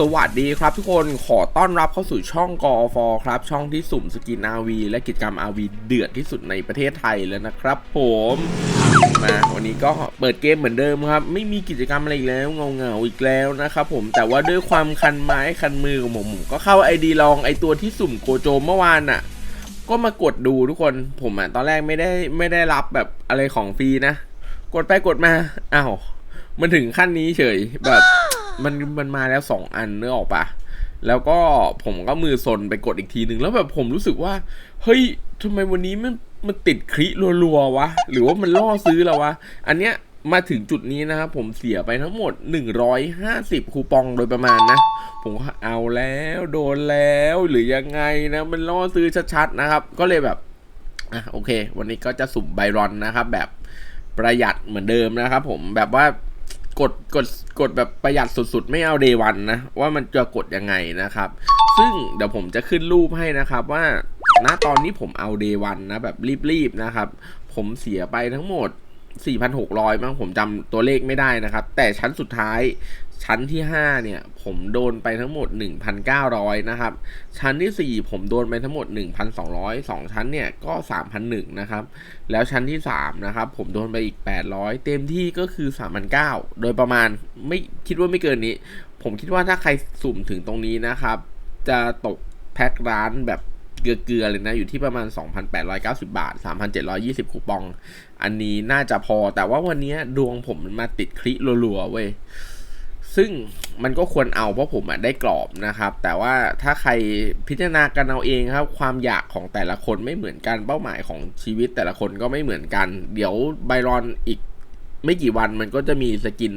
สวัสดีครับทุกคนขอต้อนรับเข้าสู่ช่องกอฟครับ ช่องที่สุ่มสกินอาวีและกิจกรรมอาวีเดือดที่สุดในประเทศไทยแล้วนะครับผมมาวันนี้ก็เปิดเกมเหมือนเดิมครับ ไม่มีกิจกรรมอะไรอีกแล้วเงาเงาๆอีกแล้วนะครับผมแต่ว่าด้วยความคันไม้คันมือของผมผมก็เข้าไอดีลองไอตัวที่สุ่มโกโจเมื่อวานอะ ก็มากดดูทุกคนผมอะตอนแรกไม่ได้ไม่ได้รับแบบอะไรของฟรีนะ กดไปกดมาอ้าวมันถึงขั้นนี้เฉยแบบ มันมันมาแล้วสองอันเนื้อออกปะแล้วก็ผมก็มือซนไปกดอีกทีหนึ่งแล้วแบบผมรู้สึกว่า เฮ้ยทำไมวันนี้มันมันติดคลิรัวๆวะ หรือว่ามันล่อซื้อแล้ววะ อันเนี้ยมาถึงจุดนี้นะครับผมเสียไปทั้งหมด 150 คูปองโดยประมาณนะ ผมก็เอาแล้วโดนแล้วหรือยังไงนะ มันล่อซื้อชัดๆนะครับ ก็เลยแบบอะโอเค วันนี้ก็จะสุ่มไบรอนนะครับ แบบประหยัดเหมือนเดิมนะครับผมแบบว่า กดกดกดแบบประหยัดสุดๆ ไม่เอาเดวันนะ ว่ามันจะกดยังไงนะครับ ซึ่งเดี๋ยวผมจะขึ้นรูปให้นะครับว่าณตอนนี้ผมเอาเดวันนะแบบรีบๆนะครับ ผมเสียไปทั้งหมด4,600มั้งผมจำตัวเลขไม่ได้นะครับ แต่ชั้นสุดท้าย ชั้นที่ 5 เนี่ย ผมโดนไปทั้งหมด 1,900 นะครับ ชั้นที่ 4 ผมโดนไปทั้งหมด 1,200 2 ชั้นเนี่ย ก็ 3,001นะครับ แล้วชั้นที่ 3 นะครับ ผมโดนไปอีก 800 เต็มที่ก็คือ3,900โดยประมาณไม่คิดว่าไม่เกินนี้ ผมคิดว่าถ้าใครสุ่มถึงตรงนี้นะครับ จะตกแพ็คร้านแบบเกลือๆเลยนะ อยู่ที่ประมาณ 2,890 บาท 3,720 คูปอง อันนี้น่าจะพอแต่ว่าวันนี้ดวงผมมันมาติดคลิรัวๆเว้ย ซึ่งมันก็ควรเอาเพราะผมอะได้กรอบนะครับ แต่ว่าถ้าใครพิจารณากันเอาเองครับ ความอยากของแต่ละคนไม่เหมือนกันเป้าหมายของชีวิตแต่ละคนก็ไม่เหมือนกัน เดี๋ยวไบรอนอีกไม่กี่วันมันก็จะมีสกิน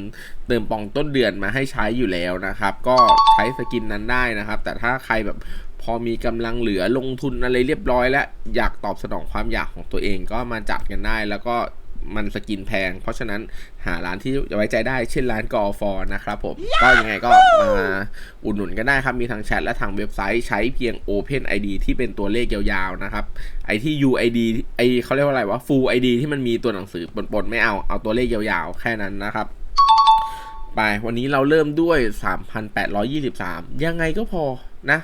เติมปองต้นเดือนมาให้ใช้อยู่แล้วนะครับ ก็ใช้สกินนั้นได้นะครับ แต่ถ้าใครแบบพอมีกำลังเหลือลงทุนอะไรเรียบร้อย แล้วอยากตอบสนองความอยากของตัวเองก็มาจัดกันได้แล้วก็ มันสกินแพง เพราะฉะนั้นหาร้านที่ไว้ใจได้เช่นร้านกอฟอนะครับผม ก็ยังไงก็มาอุดหนุนกันได้ครับ มีทางแชทและทางเว็บไซต์ใช้เพียง Open ID ที่เป็นตัวเลขยาวๆนะครับ ไอที่ UID ไอเขาเรียกว่าอะไรวะ Full ID ที่มันมีตัวหนังสือปนๆไม่เอาเอาตัวเลขยาวๆ แค่นั้นนะครับไปวันนี้เราเริ่มด้วย 3,823 ยังไงก็พอนะ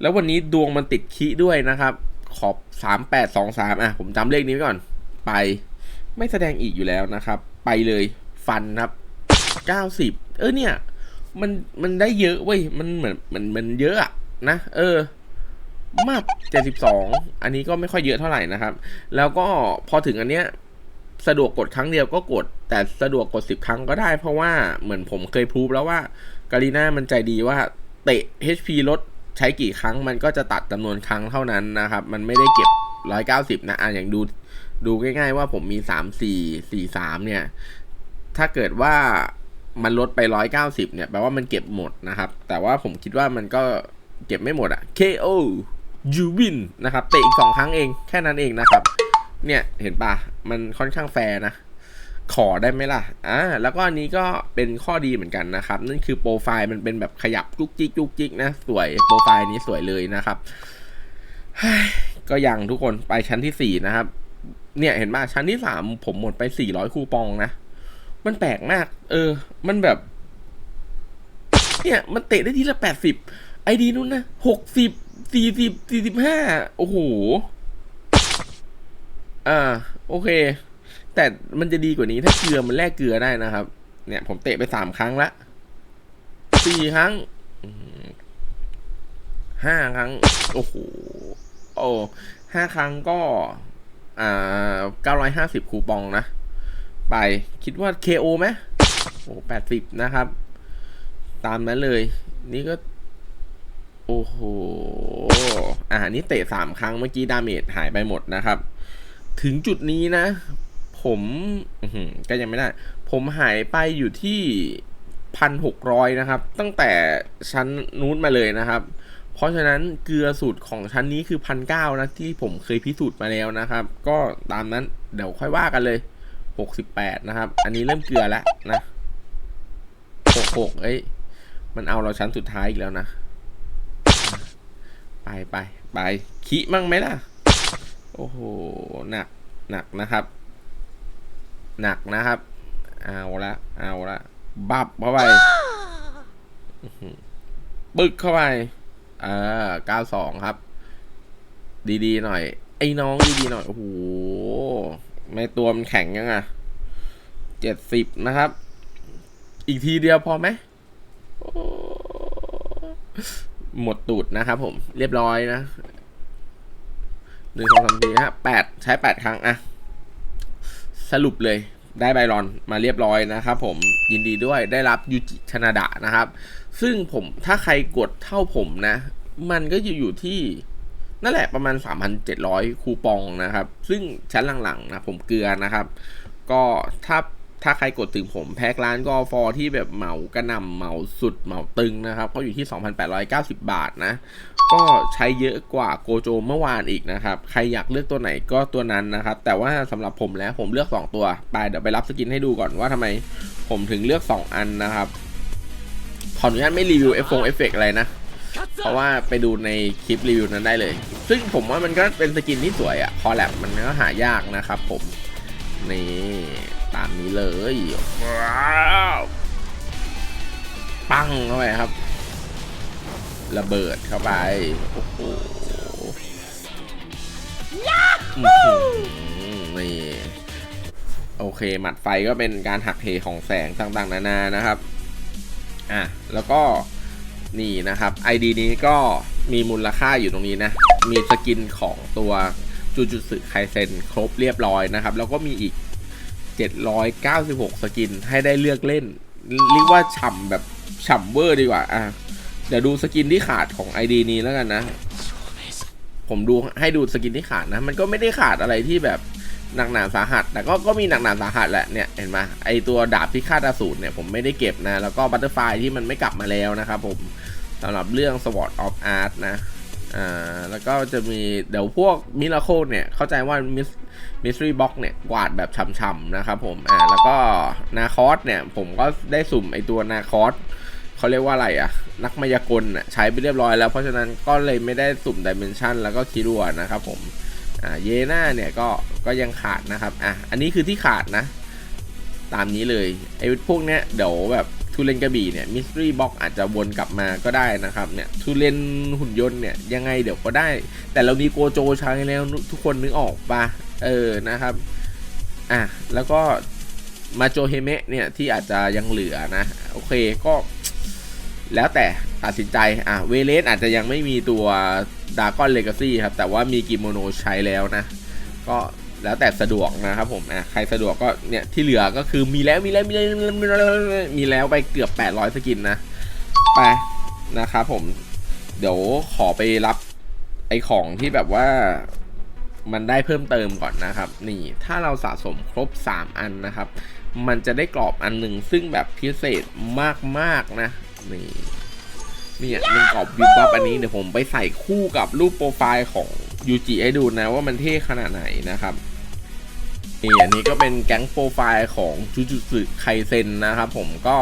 แล้ววันนี้ดวงมันติดคีด้วยนะครับ ขอบ 3823 อะ ผมจำเลขนี้ไว้ก่อน ไป ไม่แสดงอีกอยู่แล้วนะครับ ไปเลยฟันครับ90เออเนี่ย มันมันได้เยอะเว้ยมันเหมือนมันมันเยอะอะนะ เออมาบ72อันนี้ก็ไม่ค่อยเยอะเท่าไหร่นะครับ แล้วก็พอถึงอันเนี้ยสะดวกกดครั้งเดียวก็กด แต่สะดวกกด10ครั้งก็ได้ เพราะว่าเหมือนผมเคยพูดแล้วว่าการีน่ามันใจดีว่าเตะ HP ลดใช้กี่ครั้งมันก็จะตัดจำนวนครั้งเท่านั้นนะครับ มันไม่ได้เก็บ 190 นะอะอย่างดู ดูง่ายๆว่าผมมี3 4 4 3เนี่ย ถ้าเกิดว่ามันลดไป190เก้าสิบเนี่ยแปลว่ามันเก็บหมดนะครับ แต่ว่าผมคิดว่ามันก็เก็บไม่หมดอะ KO you win นะครับเตะอีก2ครั้งเองแค่นั้นเองนะครับ เนี่ยเห็นปะมันค่อนข้างแฟร์นะ ขอได้ไหมล่ะอ่าแล้วก็อันนี้ก็เป็นข้อดีเหมือนกันนะครับ นั่นคือโปรไฟล์มันเป็นแบบขยับจุกจิกจุกจิกนะ สวยโปรไฟล์นี้สวยเลยนะครับก็ยังทุกคนไปชั้นที่สี่นะครับ เนี่ยเห็นป่ะชั้นที่สามผมหมดไปสี่ร้อยคูปองนะ มันแปลกมาก เออ มันแบบ เนี่ยมันเตะได้ทีละแปดสิบไอดีนู้นนะหกสิบสี่สิบสี่สิบห้าโอ้โห อ่า โอเค แต่มันจะดีกว่านี้ถ้าเกลือมันแลกเกลือได้นะครับ เนี่ย ผมเตะไปสามครั้งละสี่ครั้งห้าครั้ง โอ้โหโอ้ห้าครั้งก็ อ่าเก้าร้อยห้าสิบคูปองนะ ไปคิดว่า KO ไหมโอ้แปดสิบนะครับ ตามนั้นเลย นี่ก็ โอ้โห อ่านี่เตะสามครั้งเมื่อกี้ดาเมจหายไปหมดนะครับ ถึงจุดนี้นะ ผมก็ยังไม่ได้ ผมหายไปอยู่ที่พันหกร้อยนะครับ ตั้งแต่ชั้นนู้นมาเลยนะครับ เพราะฉะนั้นเกลือสูตรของชั้นนี้คือพันเก้านะที่ผมเคยพิสูจน์มาแล้วนะครับ ก็ตามนั้นเดี๋ยวค่อยว่ากันเลยหกสิบแปดนะครับ อันนี้เริ่มเกลือแล้วนะหกหกเอ้ยมันเอาเราชั้นสุดท้ายอีกแล้วนะ ไปไปไปขี้มั่งไหมล่ะ โอ้โหหนักหนักนะครับ หนักนะครับ เอาละเอาละบับเข้าไปอื้อหือปึกเข้าไป อ่าเก้าสองครับ ดีๆหน่อย ไอ้น้องดีๆหน่อย โอ้โห ไม่ตัวมันแข็งยังอะเจ็ดสิบนะครับ อีกทีเดียวพอไหม หมดตูดนะครับผม เรียบร้อยนะหนึ่งสองสามสี่ห้าแปดใช้แปดครั้งอะ สรุปเลย ได้ไบรอนมาเรียบร้อยนะครับผมยินดีด้วยได้รับยูจิชนาดะนะครับ ซึ่งผมถ้าใครกดเท่าผมนะ มันก็จะอยู่ที่นั่นแหละประมาณ 3,700 คูปองนะครับ ซึ่งชั้นหลังๆนะผมเกลือนะครับ ก็ถ้า ถ้าใครกดถึงผมแพ็กร้านก็ฟอที่แบบเหมากระนำเหมาสุดเหมาตึงนะครับก็อยู่ที่ 2,890 บาทนะ ก็ใช้เยอะกว่าโกโจเมื่อวานอีกนะครับ ใครอยากเลือกตัวไหนก็ตัวนั้นนะครับ แต่ว่าสำหรับผมแล้วผมเลือก 2 ตัว ไปเดี๋ยวไปรับสกินให้ดูก่อนว่าทำไมผมถึงเลือก 2 อันนะครับ ขออนุญาตไม่รีวิวเอฟฟงเอฟเฟกอะไรนะเพราะว่าไปดูในคลิปรีวิวนั้นได้เลย ซึ่งผมว่ามันก็เป็นสกินที่สวยอะคอแลบมันก็หายากนะครับผม นี่ ตามนี้เลยว้าวปังเข้าไปครับ ระเบิดเข้าไป โอ้โหอื้อหือนี่โอเค หมัดไฟก็เป็นการหักเหของแสงต่างๆ นานานะครับ อะ แล้วก็นี่นะครับ ID นี้ก็มีมูลค่าอยู่ตรงนี้นะ มีสกินของตัวจูจูสึไคเซนครบเรียบร้อยนะครับ แล้วก็มีอีก 796 สกินให้ได้เลือกเล่น เรียกว่าฉ่ำแบบฉ่ำเวอร์ดีกว่า อะ เดี๋ยวดูสกินที่ขาดของ ID นี้แล้วกันนะ ผมดูให้ดูสกินที่ขาดนะ มันก็ไม่ได้ขาดอะไรที่แบบหนักหนาสาหัส แต่ก็ก็มีหนักหนาสาหัสแหละเนี่ยเห็นไหมไอตัวดาบพิฆาตอสูรเนี่ยผมไม่ได้เก็บนะ แล้วก็บัตเตอร์ไฟที่มันไม่กลับมาแล้วนะครับผมสำหรับเรื่อง Sword of Art นะ อ่าแล้วก็จะมีเดี๋ยวพวกมิราโคเนี่ย เข้าใจว่ามิสมิสทรีบ็อกเนี่ย กวาดแบบช่ำๆนะครับผมอ่าแล้วก็นาคอสเนี่ย ผมก็ได้สุ่มไอตัวนาคอสเขาเรียกว่าอะไรอะนักมายากลน่ะใช้ไปเรียบร้อยแล้ว เพราะฉะนั้นก็เลยไม่ได้สุ่มดิเมนชันแล้วก็คิรัวนะครับผมอ่าเยน่าเนี่ยก็ก็ยังขาดนะครับอะอันนี้คือที่ขาดนะ ตามนี้เลยไอ้พวกเนี้ยเดี๋ยวแบบ ทูเลนกระบี่เนี่ยมิสทรีบ็อกอาจจะวนกลับมาก็ได้นะครับเนี่ยทูเลนหุ่นยนต์เนี่ยยังไงเดี๋ยวก็ได้ แต่เรามีโกโจใช้แล้วทุกคนนึกออกปะเออนะครับอะแล้วก็มาโจเฮเมะเนี่ยที่อาจจะยังเหลือนะ โอเคก็แล้วแต่ตัดสินใจอะเวเลสอาจจะยังไม่มีตัวดากอนเลกาซี่ครับ แต่ว่ามีกิโมโนใช้แล้วนะ ก็ แล้วแต่สะดวกนะครับผมอะใครสะดวกก็เนี่ยที่เหลือก็คือมีแล้วมีแล้วมีแล้วมีแล้วมีแล้วไปเกือบ 800 สกินนะไปนะครับผมเดี๋ยวขอไปรับไอของที่แบบว่ามันได้เพิ่มเติมก่อนนะครับ นี่ถ้าเราสะสมครบ 3 อันนะครับ มันจะได้กรอบอันหนึ่งซึ่งแบบพิเศษมากๆนะ นี่เนี่ยหนึ่งกรอบวิบวับอันนี้เดี๋ยวผมไปใส่คู่กับรูปโปรไฟล์ของยูจิให้ดูนะว่ามันเท่ขนาดไหนนะครับ นี่อันนี้ก็เป็นแก๊งโปรไฟล์ของจูจูสึไคเซนนะครับผมก็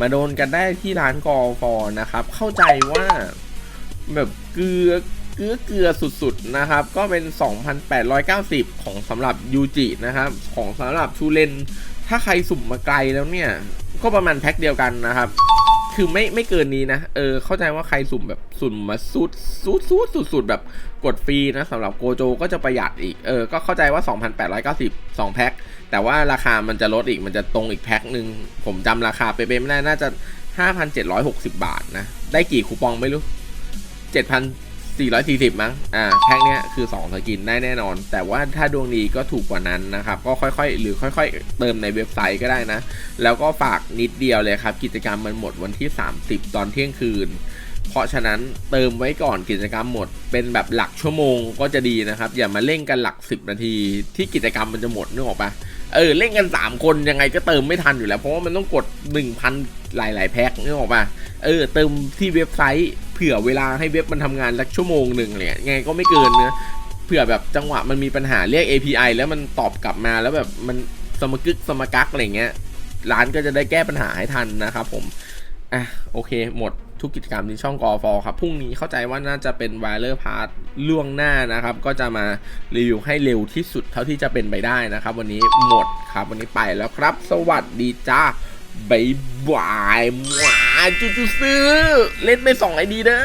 มาโดนกันได้ที่ร้านกอฟอนะครับ เข้าใจว่าแบบเกลือเกลือเกลือสุดๆนะครับ ก็เป็น 2,890 ของสำหรับยูจินะครับ ของสำหรับชูเลน ถ้าใครสุ่มมาไกลแล้วเนี่ย ก็ประมาณแพ็คเดียวกันนะครับ คือไม่ไม่เกินนี้นะ เออ เข้าใจว่าใครสุ่มแบบสุ่มมาสุดสุดสุดสุดสุดแบบกดฟรีนะสำหรับโกโจก็จะประหยัดอีก เออ ก็เข้าใจว่า 2,890 2 แพ็ค แต่ว่าราคามันจะลดอีก มันจะตรงอีกแพ็คหนึ่ง ผมจำราคาไปเป็นไม่ได้ น่าจะ 5,760 บาทนะ ได้กี่คูปองไม่รู้ 7,000 440 มั้ง อ่า แพ็คเนี้ยคือ 2 สกินได้แน่นอน แต่ว่าถ้าดวงดีก็ถูกกว่านั้นนะครับ ก็ค่อยๆ หรือค่อยๆ เติมในเว็บไซต์ก็ได้นะ แล้วก็ฝากนิดเดียวเลยครับ กิจกรรมมันหมดวันที่ 30 ตอนเที่ยงคืน เพราะฉะนั้นเติมไว้ก่อนกิจกรรมหมด เป็นแบบหลักชั่วโมงก็จะดีนะครับ อย่ามาเล่นกันหลัก 10 นาทีที่กิจกรรมมันจะหมดนึกออกปะเออเล่นกัน 3 คนยังไงก็เติมไม่ทันอยู่แล้ว เพราะว่ามันต้องกด 1,000 หลาย ๆ แพ็คนึกออกปะเออเติมที่เว็บไซต์ เผื่อเวลาให้เว็บมันทำงานสักชั่วโมงหนึ่งเนี่ยไงก็ไม่เกินเนะเผื่อแบบจังหวะมันมีปัญหาเรียก API แล้วมันตอบกลับมาแล้วแบบมันสมกึกสมกักอะไรเงี้ยร้านก็จะได้แก้ปัญหาให้ทันนะครับผมอะโอเค หมดทุกกิจกรรมที่ช่องกอฟอครับพรุ่งนี้เข้าใจว่าน่าจะเป็นว i เลอร์พาร์ทล่วงหน้านะครับ ก็จะมารีวิวให้เร็วที่สุดเท่าที่จะเป็นไปได้นะครับ วันนี้หมดครับวันนี้ไปแล้วครับ สวัสดีจ้าบ๊ายบาย จูจูซื้อ เล่นไปสองไอดีเด้อ